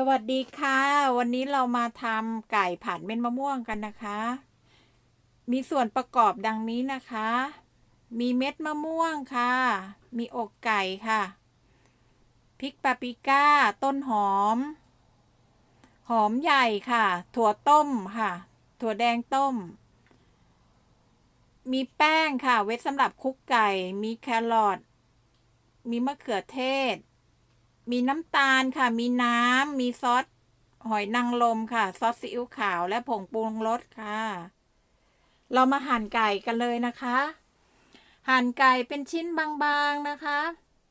สวัสดีค่ะ วันนี้เรามาทำไก่ผัดเม็ดมะม่วงกันนะคะ มีส่วนประกอบดังนี้นะคะ มีเม็ดมะม่วงค่ะ มีอกไก่ค่ะ พริกปาปริก้า ต้นหอม หอมใหญ่ค่ะ ถั่วต้มค่ะ ถั่วแดงต้ม มีแป้งค่ะไว้สำหรับคลุกไก่ มีแครอท มีมะเขือเทศ มีน้ำตาลค่ะ มีน้ำ มีซอสหอยนางรมค่ะ ซอสซีอิ๊วขาวและผงปรุงรสค่ะ เรามาหั่นไก่กันเลยนะคะ หั่นไก่เป็นชิ้นบางๆนะคะ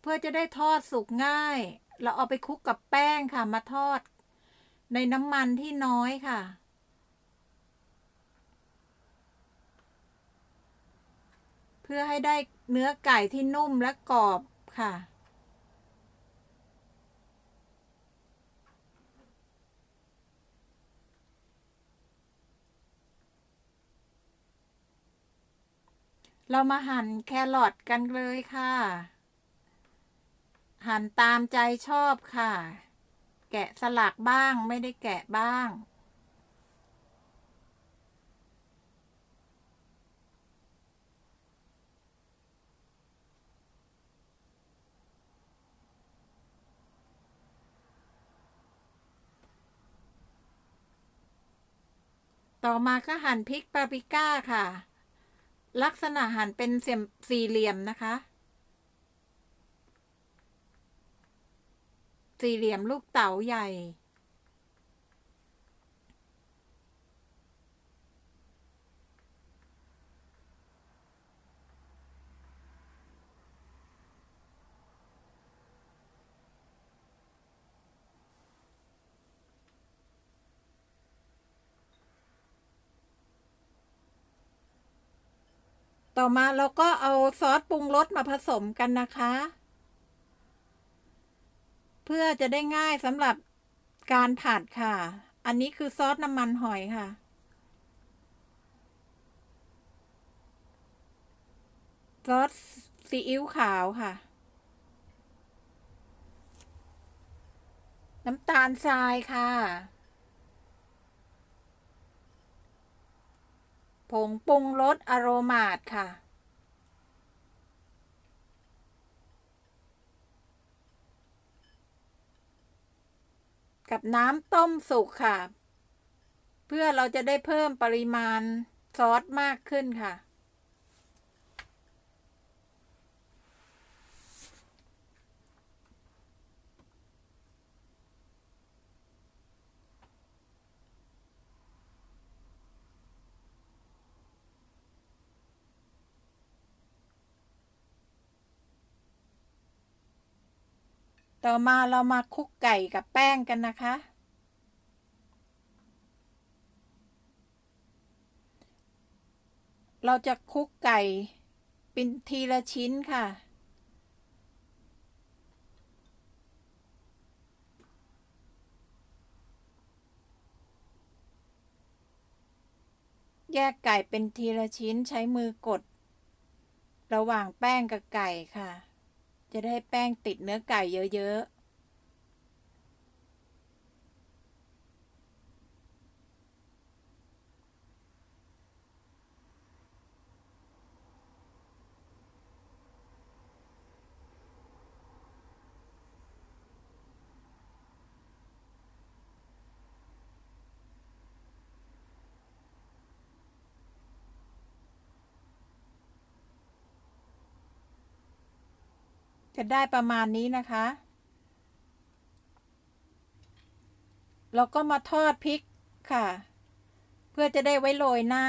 เพื่อจะได้ทอดสุกง่าย เราเอาไปคลุกกับแป้งค่ะ มาทอด ในน้ำมันที่น้อยค่ะเพื่อให้ได้เนื้อไก่ที่นุ่มและกรอบค่ะ เรามาหั่นแครอทกันเลยค่ะ หั่นตามใจชอบค่ะ แกะสลักบ้างไม่ได้แกะบ้างต่อมาก็หั่นพริกปาปริก้าค่ะ ลักษณะหันเป็นเสียมสี่เหลี่ยมนะคะ สี่เหลี่ยมลูกเต๋าใหญ่ ต่อมาเราก็เอาซอสปรุงรสมาผสมกันนะคะ เพื่อจะได้ง่ายสำหรับการผัดค่ะ อันนี้คือซอสน้ำมันหอยค่ะ ซอสซีอิ๊วขาวค่ะ น้ำตาลทรายค่ะ ผงปรุงรสอโรมาตค่ะ กับน้ำต้มสุกค่ะ เพื่อเราจะได้เพิ่มปริมาณซอสมากขึ้นค่ะ ต่อมาเรามาคลุกไก่กับแป้งกันนะคะ เราจะคลุกไก่เป็นทีละชิ้นค่ะ แยกไก่เป็นทีละชิ้นใช้มือกด ระหว่างแป้งกับไก่ค่ะ จะได้แป้งติดเนื้อไก่เยอะๆ จะได้ประมาณนี้นะคะ เราก็มาทอดพริกค่ะ เพื่อจะได้ไว้โรยหน้า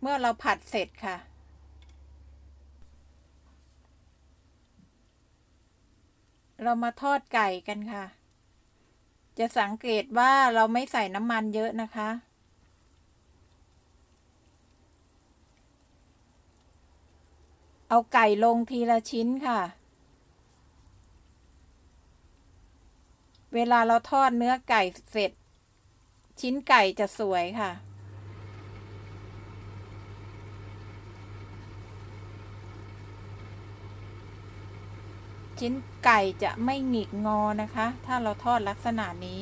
เมื่อเราผัดเสร็จค่ะเรามาทอดไก่กันค่ะ จะสังเกตว่าเราไม่ใส่น้ำมันเยอะนะคะ เอาไก่ลงทีละชิ้นค่ะ เวลาเราทอดเนื้อไก่เสร็จ ชิ้นไก่จะสวยค่ะ ชิ้นไก่จะไม่หงิกงอนะคะ ถ้าเราทอดลักษณะนี้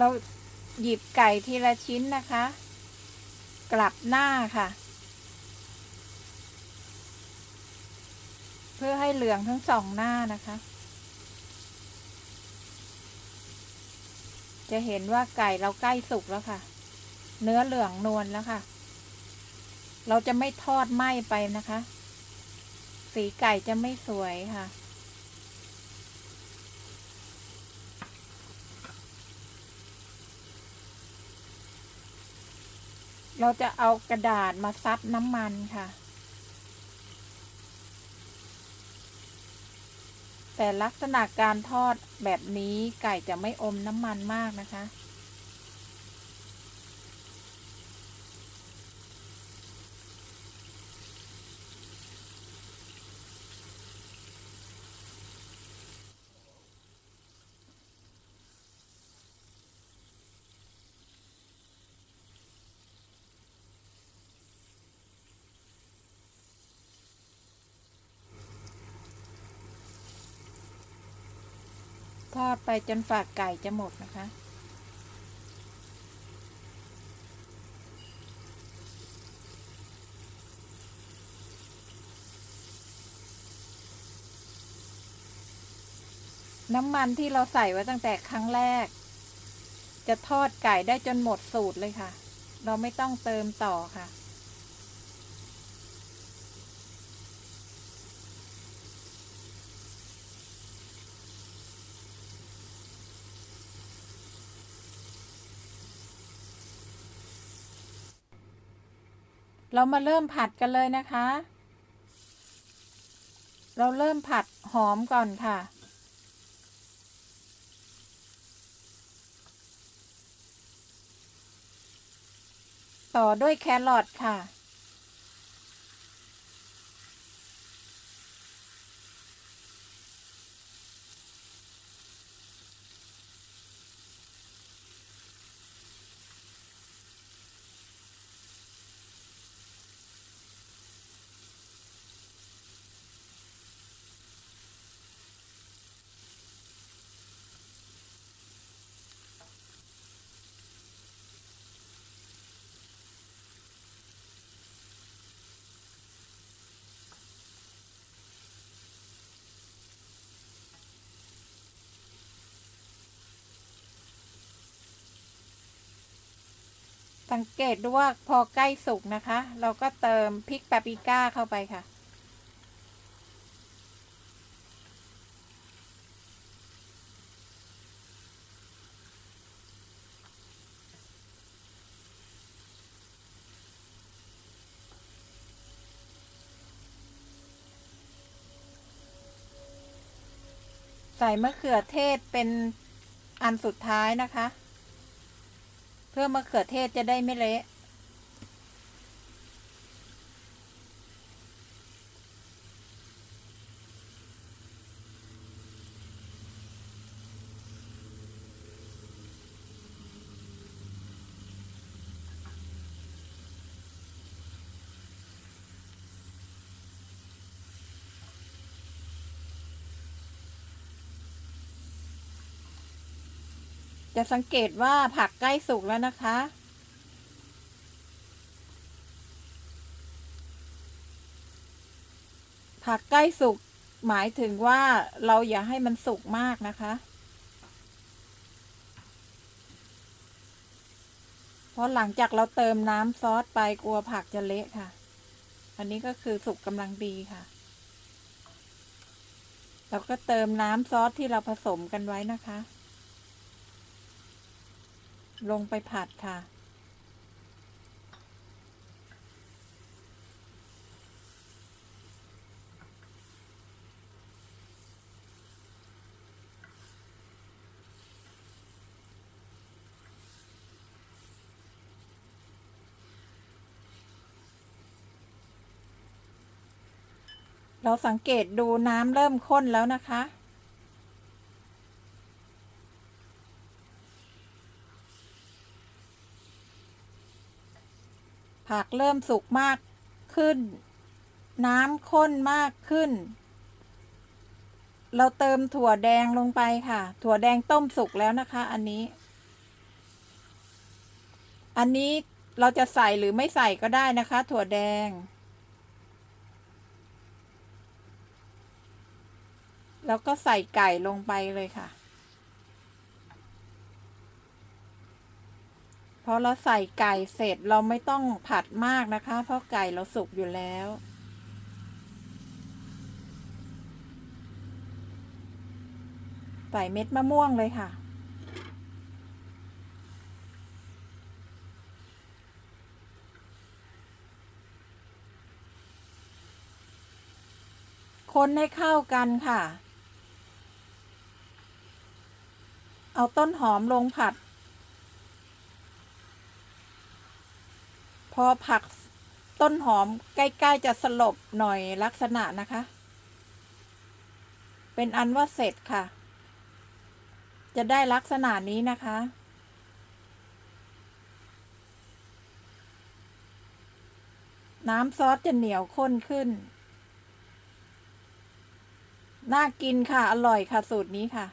เราหยิบไก่ทีละชิ้นนะคะ กลับหน้าค่ะ เพื่อให้เหลืองทั้งสองหน้านะคะ จะเห็นว่าไก่เราใกล้สุกแล้วค่ะ เนื้อเหลืองนวลแล้วค่ะ เราจะไม่ทอดไหม้ไปนะคะ สีไก่จะไม่สวยค่ะ เราจะเอากระดาษมาซับน้ำมันค่ะ แต่ลักษณะการทอดแบบนี้ไก่จะไม่อมน้ำมันมากนะคะ อดไปจนฝากไก่จะหมดนะคะ น้ำมันที่เราใส่ไว้ตั้งแต่ครั้งแรก จะทอดไก่ได้จนหมดสูตรเลยค่ะ เราไม่ต้องเติมต่อค่ะ เรามาเริ่มผัดกันเลยนะคะ เราเริ่มผัดหอมก่อนค่ะ ต่อด้วยแครอทค่ะ สังเกตดูว่าพอใกล้สุกนะคะ เราก็เติมพริกปาปริก้าเข้าไปค่ะ ใส่มะเขือเทศเป็นอันสุดท้ายนะคะ เพื่อมะเขือเทศจะได้ไม่เละ จะสังเกตว่าผักใกล้สุกแล้วนะคะ ผักใกล้สุกหมายถึงว่าเราอย่าให้มันสุกมากนะคะ เพราะหลังจากเราเติมน้ำซอสไปกลัวผักจะเละค่ะ อันนี้ก็คือสุกกำลังดีค่ะ เราก็เติมน้ำซอสที่เราผสมกันไว้นะคะ ลงไปผัดค่ะ เราสังเกตดูน้ำเริ่มข้นแล้วนะคะ ผักเริ่มสุกมากขึ้น น้ำข้นมากขึ้น เราเติมถั่วแดงลงไปค่ะ ถั่วแดงต้มสุกแล้วนะคะ อันนี้ อันนี้เราจะใส่หรือไม่ใส่ก็ได้นะคะ ถั่วแดง แล้วก็ใส่ไก่ลงไปเลยค่ะ พอเราใส่ไก่เสร็จเราไม่ต้องผัดมากนะคะ เพราะไก่เราสุกอยู่แล้ว ใส่เม็ดมะม่วงเลยค่ะ คนให้เข้ากันค่ะ เอาต้นหอมลงผัด อผักต้นหอมใกล้ๆจะสลบหน่อยลักษณะนะคะ เป็นอันว่าเสร็จค่ะ จะได้ลักษณะนี้นะคะ น้ำซอสจะเหนียวข้นขึ้น น่ากินค่ะ อร่อยค่ะสูตรนี้ค่ะ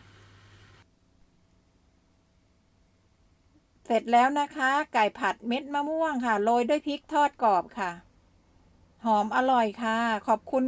เสร็จแล้วนะคะ ไก่ผัดเม็ดมะม่วงค่ะ โรยด้วยพริกทอดกรอบค่ะ หอมอร่อยค่ะ ขอบคุณ